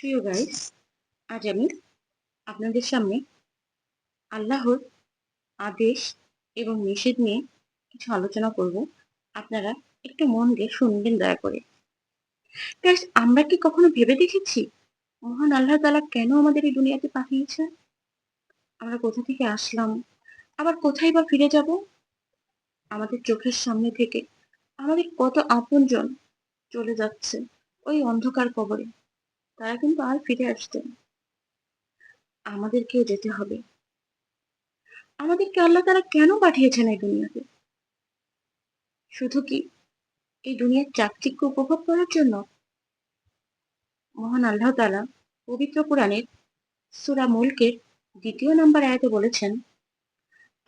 প্রিয় গাইস আজ আমি আপনাদের সামনে আল্লাহর আদেশ এবং নিষেধ নিয়ে কিছু আলোচনা করব। আপনারা একটু মন দিয়ে শুনবেন দয়া করে। আমরা কি কখনো ভেবে দেখেছি মহান আল্লাহ তালা কেন আমাদের এই দুনিয়াতে পাঠিয়েছে? আমরা কোথা থেকে আসলাম? আবার কোথায় বা ফিরে যাব? আমাদের চোখের সামনে থেকে আমাদের কত আপনজন চলে যাচ্ছে ওই অন্ধকার কবরে। তারা কিন্তু আর ফিরে আসতেন। আমাদেরকেও যেতে হবে। আমাদেরকে আল্লাহ তারা কেন পাঠিয়েছেন এই দুনিয়াতে? শুধু কি এই দুনিয়ার চাকচিক্য উপভোগ করার জন্য? মহান আল্লাহ তালা পবিত্র কোরআনের সুরা মুলকের দ্বিতীয় নম্বর আয়াতে বলেছেন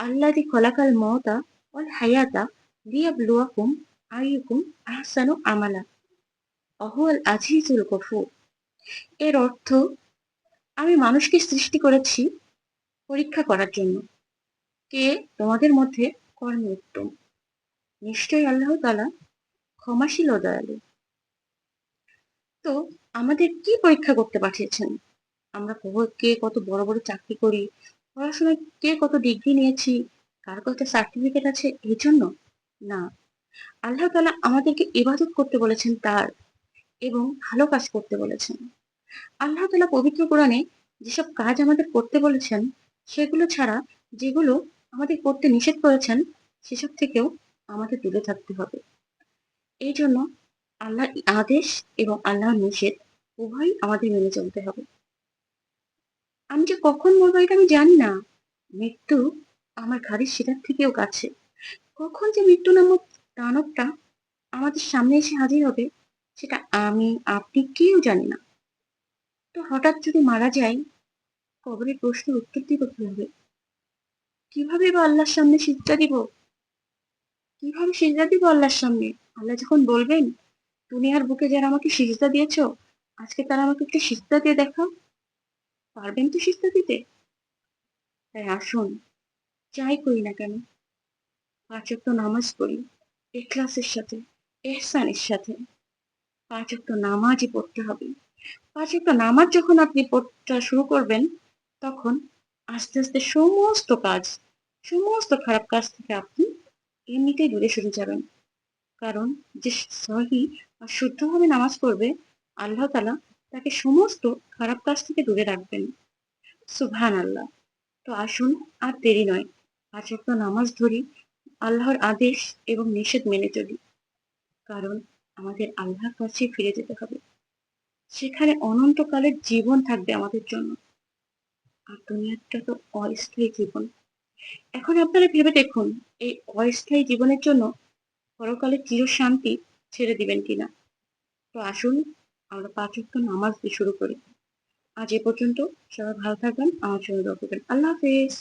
আল্লাহ দি খলাকাল মওতা অল হায়াতা লিয়াবলুয়াকুম আইয়ুকুম আহসানু আমালা। অহুয়াল আজিজুল গফুর। এর অর্থ, আমি মানুষকে সৃষ্টি করেছি পরীক্ষা করার জন্য। কে তোমাদের মধ্যে কর্মে উত্তম। নিশ্চয়ই আল্লাহ তালা ক্ষমাশীল ও দয়ালু। তো আমাদের কি পরীক্ষা করতে পাঠিয়েছেন? আমরা কে কত বড় বড় চাকরি করি, পড়াশোনায় কে কত ডিগ্রি নিয়েছি, কার কত সার্টিফিকেট আছে এই জন্য না। আল্লাহ তালা আমাদেরকে ইবাদত করতে বলেছেন তার এবং ভালো কাজ করতে বলেছেন। আল্লাহ তালা পবিত্র কোরআনে যেসব কাজ আমাদের করতে বলেছেন, সেগুলো ছাড়া যেগুলো আমাদের করতে নিষেধ করেছেন, সেসব থেকেও আমাদের দূরে থাকতে হবে। এই জন্য আল্লাহ আদেশ এবং আল্লাহর নিষেধ উভয়ই আমাদের মেনে চলতে হবে। আমি যে কখন মরবো এটা আমি জানি না। মৃত্যু আমার ঘাড়ির শিরার থেকেও কাছে। কখন যে মৃত্যু নামক দানবটা আমাদের সামনে এসে হাজির হবে সেটা আমি, আপনি কেউ জানি না। তো হঠাৎ যদি মারা যাই কবরের প্রশ্নের উত্তর দিব কীভাবে? কীভাবে বা আল্লাহর সামনে সিজদা দিব? কীভাবে সিজদা দিব আল্লাহর সামনে? আল্লাহ যখন বলবেন দুনিয়ার বুকে যারা আমাকে সিজদা দিয়েছ, আজকে তারা আমাকে একটু সিজদা দিয়ে দেখাও। পারবেন তো সিজদা দিতে? তাই আসুন, যাই করি না কেন, পাঁচ ওয়াক্ত নামাজ পড়ি, এখলাসের সাথে, এহসানের সাথে। পাঁচ ওয়াক্ত নামাজই পড়তে হবে। পাঁচ ওয়াক্ত নামাজ যখন আপনি পড়তে শুরু করবেন, তখন আস্তে আস্তে সমস্ত কাজ, সমস্ত খারাপ কাজ থেকে আপনি এমনিতেই দূরে সরে যাবেন। কারণ যে সহি আর শুদ্ধভাবে নামাজ পড়বে, আল্লাহ তালা তাকে সমস্ত খারাপ কাজ থেকে দূরে রাখবেন। সুভান আল্লাহ তো আসুন, আর দেরি নয়। পাঁচ ওয়াক্ত নামাজ ধরি, আল্লাহর আদেশ এবং নিষেধ মেনে চলি। কারণ আমাদের আল্লাহর কাছে ফিরে যেতে হবে। সেখানে অনন্তকালের জীবন থাকবে আমাদের জন্য। আর দুনিয়াটা তো অস্থায়ী জীবন। এখন আপনারা ভেবে দেখুন, এই অস্থায়ী জীবনের জন্য পরকালে চির শান্তি ছেড়ে দিবেন কিনা? তো আসুন, আমরা পাঁচ নামাজ দিয়ে শুরু করি। আজ এ পর্যন্ত সবাই ভালো থাকবেন, আমার জন্য আল্লাহ হাফেজ।